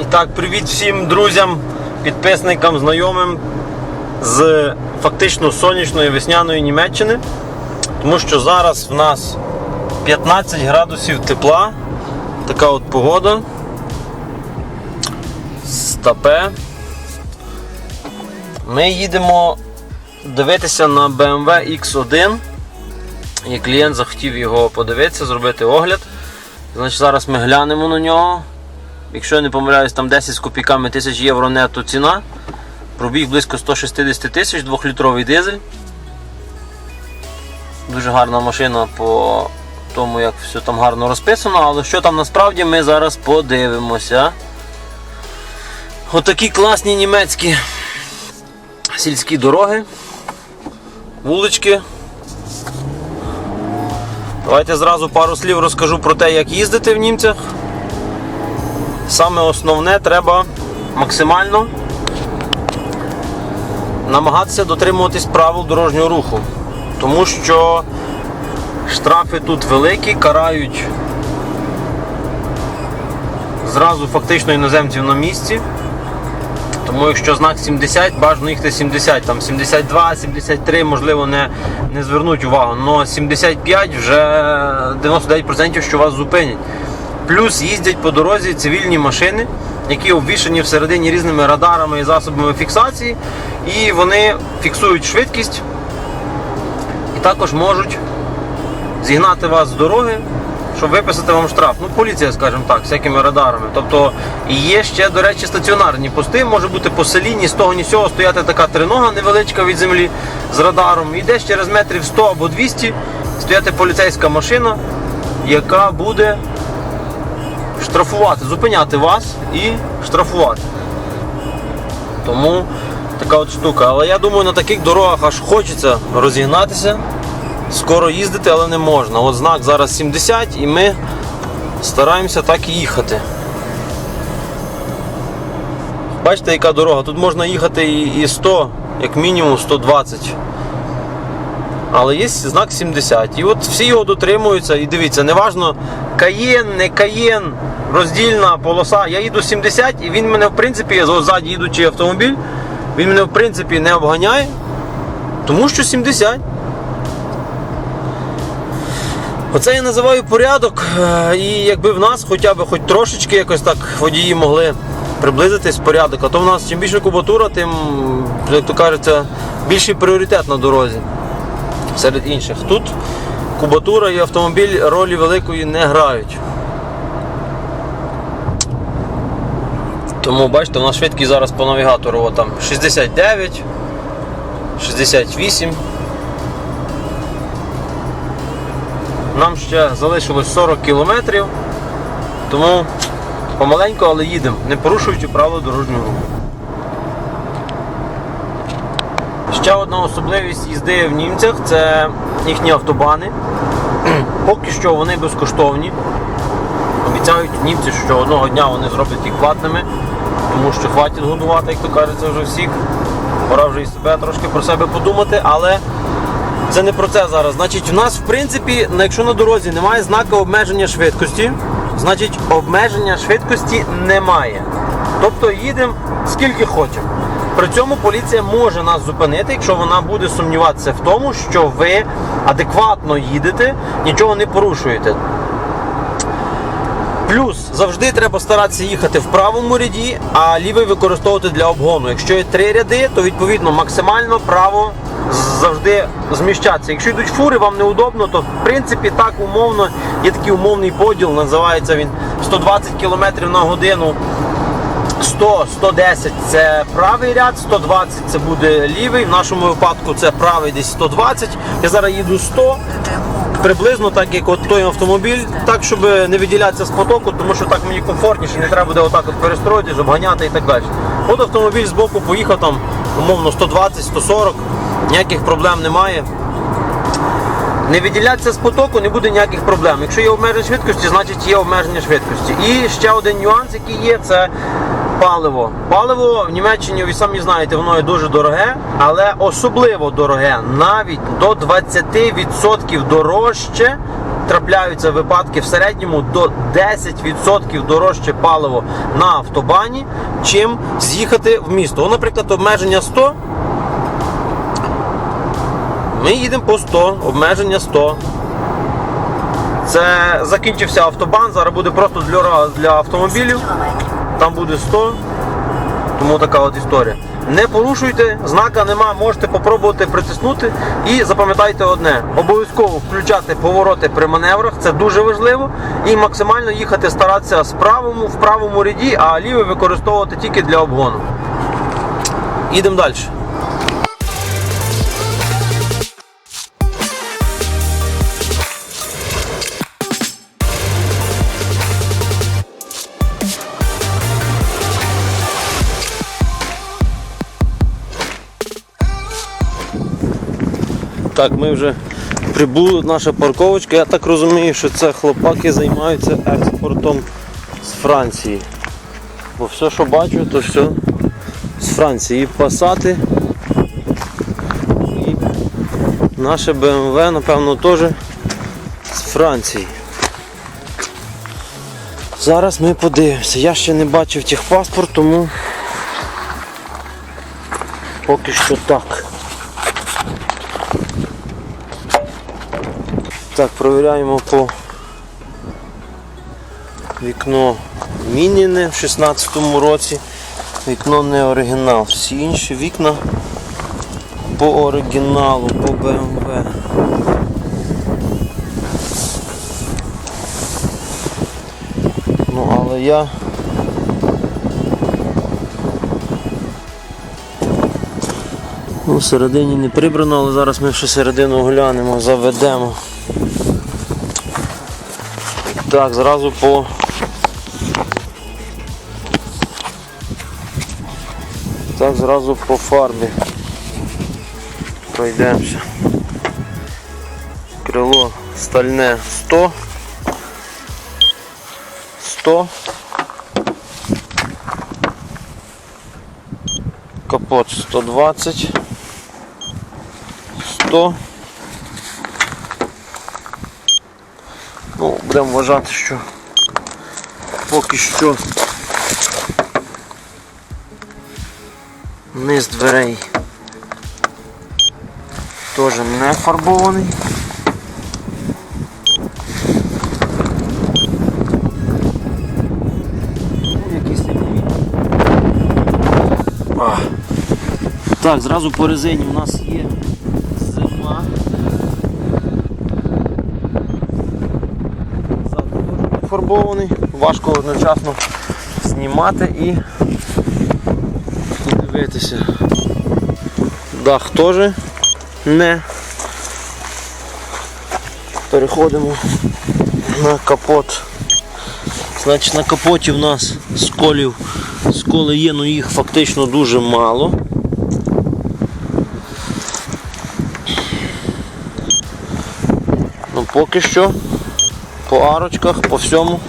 І так, привіт всім друзям, підписникам, знайомим з фактично сонячної весняної Німеччини. Тому що зараз в нас 15 градусів тепла. Така от погода. Стапе. Ми їдемо дивитися на BMW X1. І клієнт захотів його подивитися, зробити огляд. Значить, зараз ми глянемо на нього. Якщо я не помиляюсь, там 10 з копійками тисяч євро нетто ціна. Пробіг близько 160 тисяч, 2-літровий дизель. Дуже гарна машина по тому, як все там гарно розписано, але що там насправді ми зараз подивимося. Отакі класні німецькі сільські дороги, вулички. Давайте зразу пару слів розкажу про те, як їздити в німцях. Саме основне треба максимально намагатися дотримуватись правил дорожнього руху. Тому що штрафи тут великі, карають зразу фактично іноземців на місці. Тому якщо знак 70, бажано їхати 70, там 72, 73, можливо, не, не звернуть увагу. але 75 вже 99% що вас зупинять. Плюс їздять по дорозі цивільні машини, які обвішані всередині різними радарами і засобами фіксації, і вони фіксують швидкість і також можуть зігнати вас з дороги, щоб виписати вам штраф. Ну, поліція, скажімо так, всякими радарами. Тобто і є ще, до речі, стаціонарні пости, може бути по селі, ні з того, ні з цього стояти така тринога невеличка від землі з радаром. І десь через метрів 100 або 200 стояти поліцейська машина, яка буде штрафувати, зупиняти вас і штрафувати. Тому така от штука. Але я думаю, на таких дорогах аж хочеться розігнатися, скоро їздити, але не можна. От знак зараз 70 і ми стараємося так і їхати. Бачите, яка дорога? Тут можна їхати і і 100, як мінімум 120. Але є знак 70. І от всі його дотримуються. І дивіться, неважно, каєн, не каєн, роздільна полоса. Я їду 70 і він мене, в принципі, я ззаді їдучи автомобіль, він мене в принципі не обганяє, тому що 70. Оце я називаю порядок. е, І якби в нас хоча б хоч трошечки якось так водії могли приблизитись в порядок, а то в нас чим більше кубатура, тим, як то кажеться, більший пріоритет на дорозі серед інших. Тут кубатура і автомобіль ролі великої не грають. Тому бачите, у нас швидкість зараз по навігатору от там 69, 68. Нам ще залишилось 40 кілометрів, тому помаленьку, але їдемо, не порушуючи правила дорожнього руху. Ще одна особливість їзди в німцях це їхні автобани. Поки що вони безкоштовні. Обіцяють німці, що одного дня вони зроблять їх платними, тому що хватить годувати, як то кажеться, вже всіх. Пора вже і себе трошки про себе подумати, але це не про це зараз. Значить, в нас, в принципі, якщо на дорозі немає знака обмеження швидкості, значить обмеження швидкості немає. Тобто їдемо скільки хочемо. При цьому поліція може нас зупинити, якщо вона буде сумніватися в тому, що ви адекватно їдете, нічого не порушуєте. Плюс завжди треба старатися їхати в правому ряді, а лівий використовувати для обгону. Якщо є три ряди, то відповідно максимально право завжди зміщатися. Якщо йдуть фури, вам неудобно, то в принципі так умовно є такий умовний поділ, називається він 120 км на годину. 100, 110 це правий ряд, 120 це буде лівий. В нашому випадку це правий десь 120. Я зараз їду 100. Приблизно так, як от той автомобіль, так, щоб не виділятися з потоку, тому що так мені комфортніше, не треба буде отак от перестроїтись, обганяти і так далі. От автомобіль з боку поїхав там, умовно, 120, 140, ніяких проблем немає. Не виділятися з потоку, не буде ніяких проблем. Якщо є обмеження швидкості, значить є обмеження швидкості. І ще один нюанс, який є, це паливо. Паливо в Німеччині, ви самі знаєте, воно є дуже дороге, але особливо дороге, навіть до 20% дорожче трапляються випадки в середньому до 10% дорожче паливо на автобані, чим з'їхати в місто. О, наприклад, обмеження 100. Ми їдемо по 100, обмеження 100. Це закінчився автобан, зараз буде просто для, для автомобілів. Там буде 100. Тому така от історія. Не порушуйте, знака нема, можете попробувати притиснути. І запам'ятайте одне: обов'язково включати повороти при маневрах, це дуже важливо. І максимально їхати старатися з правому, в правому ряді, а лівий використовувати тільки для обгону. Ідемо далі. Так, ми вже прибули, наша парковочка. Я так розумію, що це хлопаки займаються експортом з Франції. Бо все, що бачу, то все з Франції. І пасати. І наше BMW, напевно, теж з Франції. Зараз ми подивимося. Я ще не бачив техпаспорт, тому поки що так. Так, провіряємо по вікно мініне в 16-му році. Вікно не оригінал. Всі інші вікна по оригіналу, по BMW. Ну, але я Ну, всередині не прибрано, але зараз ми ще середину глянемо, заведемо. Так, зразу по Так, зразу по фарбі. Пройдемося. Крило стальне 100. 100. Капот 120. 100. Ну, будемо вважати, що поки що низ дверей теж не фарбований. Ну. Так, зразу по резині у нас є теж важко одночасно знімати і, дивитися. Дах теж не. Переходимо на капот. Значить на капоті в нас сколів, сколи є, але їх фактично дуже мало. Ну поки що по арочках, по всьому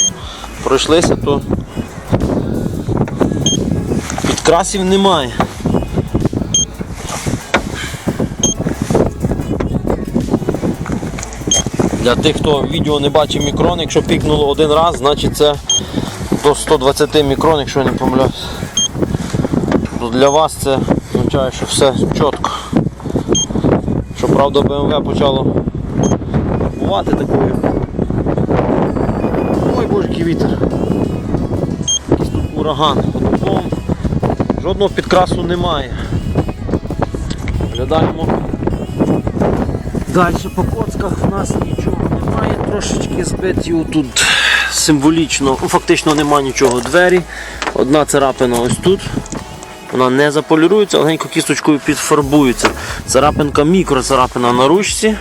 пройшлися, то підкрасів немає. Для тих, хто відео не бачив мікрон, якщо пікнуло один раз, значить це до 120 мікрон, якщо я не помиляюсь. Для вас це означає, що все чітко. Щоправда, BMW почало бувати такою. Ой боже, вітер. Якийсь тут ураган. Одним жодного підкрасу немає.Глядаємо. Далі по коцках в нас нічого немає, трошечки збиті тут символічно, ну фактично нема нічого. Двері. Одна царапина ось тут. Вона не заполірується, легенько кісточкою підфарбується. Царапинка мікроцарапина на ручці.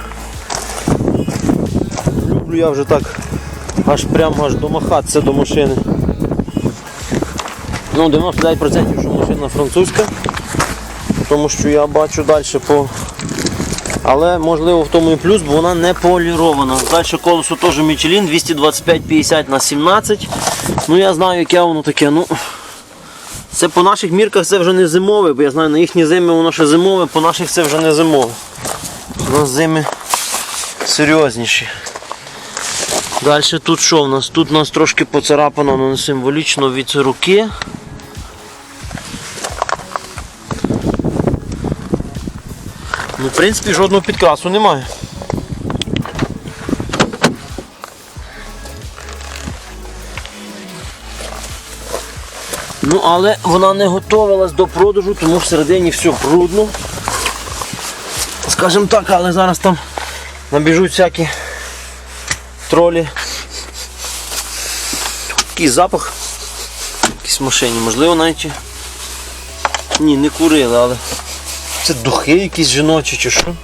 Люблю я вже так аж прямо аж домахатися до машини. Ну, 99% що машина французька, тому що я бачу далі по але можливо в тому і плюс, бо вона не полірована. Далі колесо теж Michelin 225-50 на 17. Ну я знаю, яке воно таке. Ну, Це по наших мірках це вже не зимове, бо я знаю, на їхні зими воно ще зимове, по наших це вже не зимове. У нас зими серйозніші. Далі тут що у нас? Тут у нас трошки поцарапано ну, символічно від руки. Ну, в принципі, жодного підкрасу немає. Ну, але вона не готувалась до продажу, тому всередині все брудно. Скажімо так, але зараз там набіжуть всякі тролі. Такий запах в якійсь машині, можливо навіть. Ні, не курили, але це духи якісь жіночі чи що.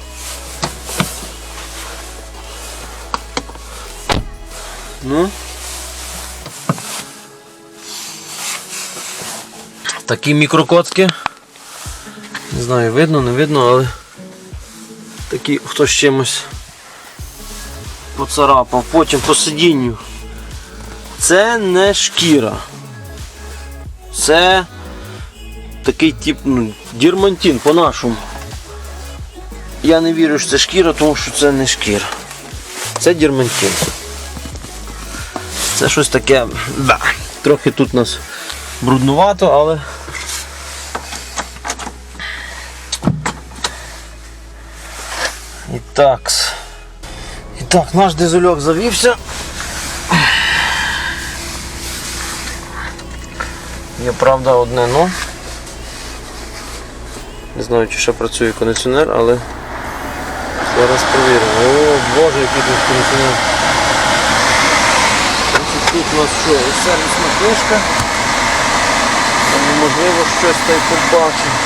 Ну. Такі мікрокотки. Не знаю, видно, не видно, але такі хтось чимось поцарапав. Потім по сидінню. Це не шкіра. Це такий тип, ну, дірмантин по-нашому. Я не вірю, що це шкіра, тому що це не шкіра. Це дірмантин. Це щось таке. Да. Трохи тут нас бруднувато, але. І так. Так, наш дизельок завівся. Є правда одне но. Не знаю, чи ще працює кондиціонер, але зараз перевіримо. О, боже, який тут кондиціонер. Тут у нас що? Сервісна книжка. Там можливо щось та й побачимо.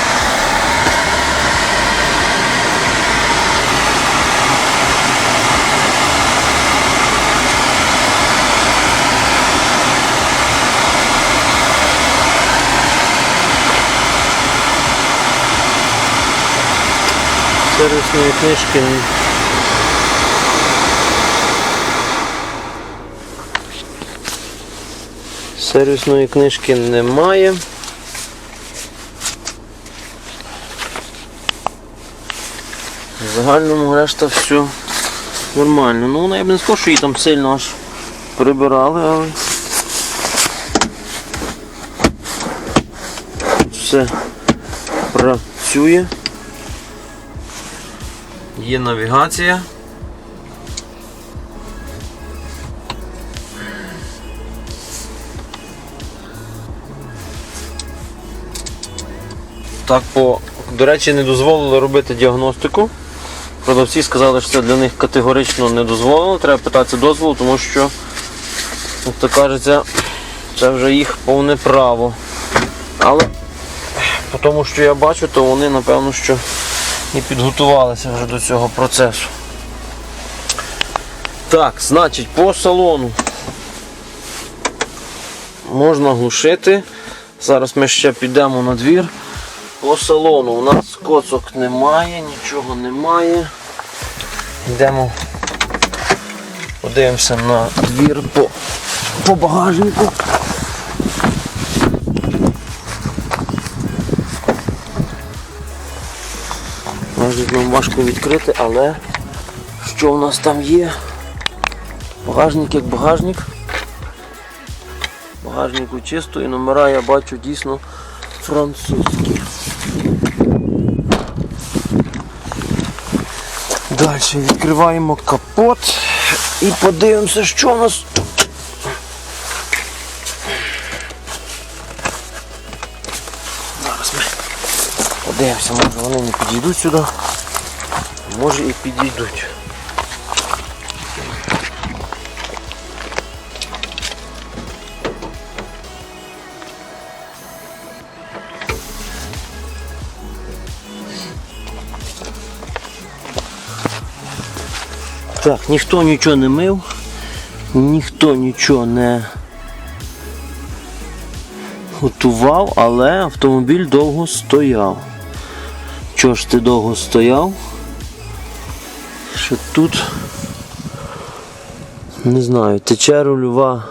Сервісної книжки. Сервісної книжки немає. В загальному решта все нормально. Ну, вона я б не сказав, що її там сильно аж прибирали, але все працює. Є навігація. Так, по, до речі, не дозволили робити діагностику. Продавці сказали, що це для них категорично не дозволено. Треба питатися дозволу, тому що, як то кажеться, це вже їх повне право. Але по тому, що я бачу, то вони напевно що і підготувалися вже до цього процесу. Так, значить, по салону можна глушити. Зараз ми ще підемо на двір. По салону у нас коцок немає, нічого немає. Йдемо, подивимося на двір по, по багажнику. Багажник нам важко відкрити, але що в нас там є? Багажник як багажник. Багажнику чисто і номера я бачу дійсно французькі. Далі відкриваємо капот і подивимося, що у нас подивимося, може вони не підійдуть сюди. Може і підійдуть. Так, ніхто нічого не мив, ніхто нічого не готував, але автомобіль довго стояв. Чого ж ти довго стояв? Що тут, не знаю, тече рульова.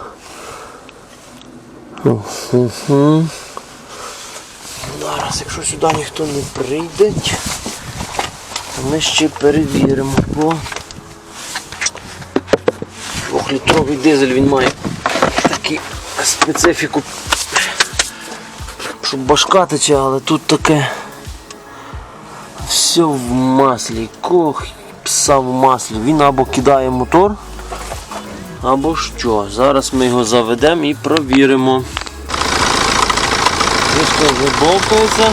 Зараз, якщо сюди ніхто не прийде, то ми ще перевіримо. Бо Ох Трьохлітровий дизель він має таку специфіку. Щоб башка тече, але тут таке все в маслі. Кох пса в маслі. Він або кидає мотор, або що. Зараз ми його заведемо і провіримо. Кришка вже болтається.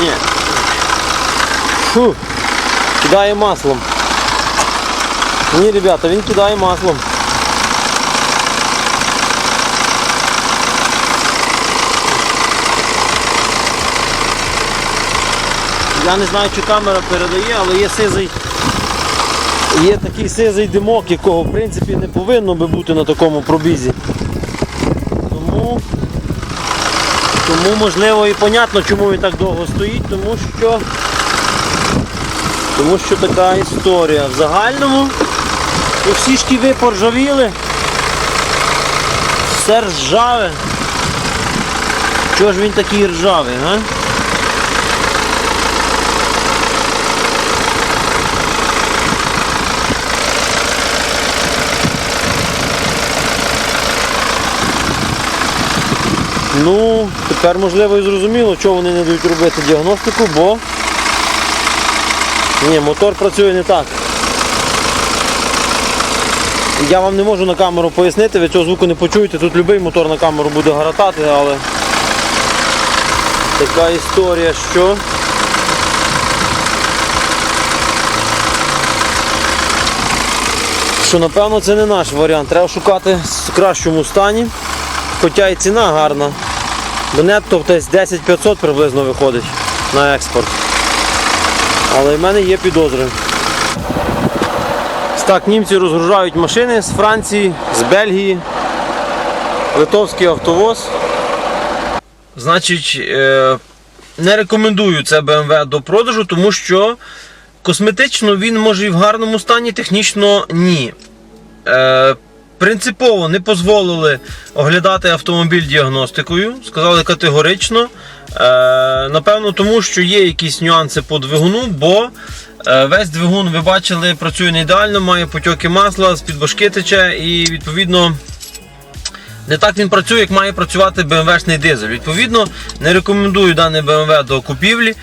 Ні. Фу. Кидає маслом. Ні, ребята, він кидає маслом. Я не знаю, чи камера передає, але є сизий. Є такий сизий димок, якого в принципі не повинно би бути на такому пробізі. Тому тому можливо і понятно, чому він так довго стоїть, тому що тому що така історія. В загальному всі шківи поржавіли, все ржаве. Чого ж він такий ржавий, га? Ну, тепер можливо і зрозуміло, чого вони не дають робити діагностику, бо ні, мотор працює не так. Я вам не можу на камеру пояснити, ви цього звуку не почуєте, тут будь-який мотор на камеру буде гаратати, але така історія, що що напевно це не наш варіант. Треба шукати в кращому стані. Хоча і ціна гарна. Бо нетто десь 10 500 приблизно виходить на експорт. Але в мене є підозри. Так, німці розгружають машини з Франції, з Бельгії. Литовський автовоз. Значить, е, не рекомендую це BMW до продажу, тому що косметично він може і в гарному стані, технічно ні. Принципово не дозволили оглядати автомобіль діагностикою. Сказали категорично. Е, напевно, тому що є якісь нюанси по двигуну, бо е, весь двигун, ви бачили, працює не ідеально, має потьоки масла, з-під башки тече і відповідно. Не так він працює, як має працювати BMW-шний дизель. Відповідно, не рекомендую дане BMW до купівлі.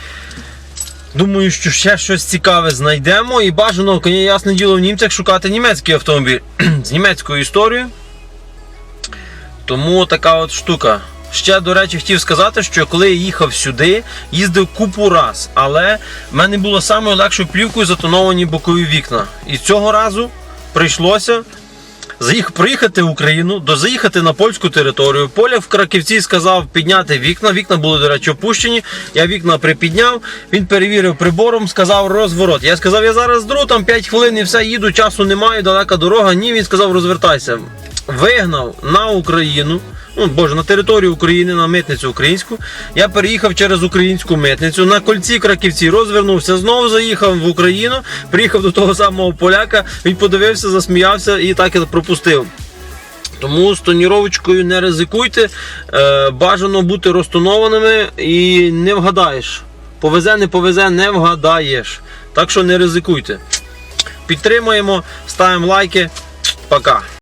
Думаю, що ще щось цікаве знайдемо і бажано, ясне діло, в німцях шукати німецький автомобіль з німецькою історією. Тому така от штука. Ще, до речі, хотів сказати, що коли я їхав сюди, їздив купу раз, але в мене було самою легшою плівкою затоновані бокові вікна. І цього разу прийшлося заїх, приїхати в Україну, до заїхати на польську територію. Поля в Краківці сказав підняти вікна. Вікна були, до речі, опущені. Я вікна припідняв. Він перевірив прибором, сказав розворот. Я сказав, я зараз дру, там 5 хвилин і все, їду, часу немає, далека дорога. Ні, він сказав, розвертайся. Вигнав на Україну. Ну, боже, на територію України, на митницю українську. Я переїхав через українську митницю. На кольці краківці розвернувся, знову заїхав в Україну, приїхав до того самого поляка, він подивився, засміявся і так і пропустив. Тому з тоніровочкою не ризикуйте, е, бажано бути розтонованими і не вгадаєш. Повезе, не повезе, не вгадаєш. Так що не ризикуйте. Підтримуємо, ставимо лайки. Пока.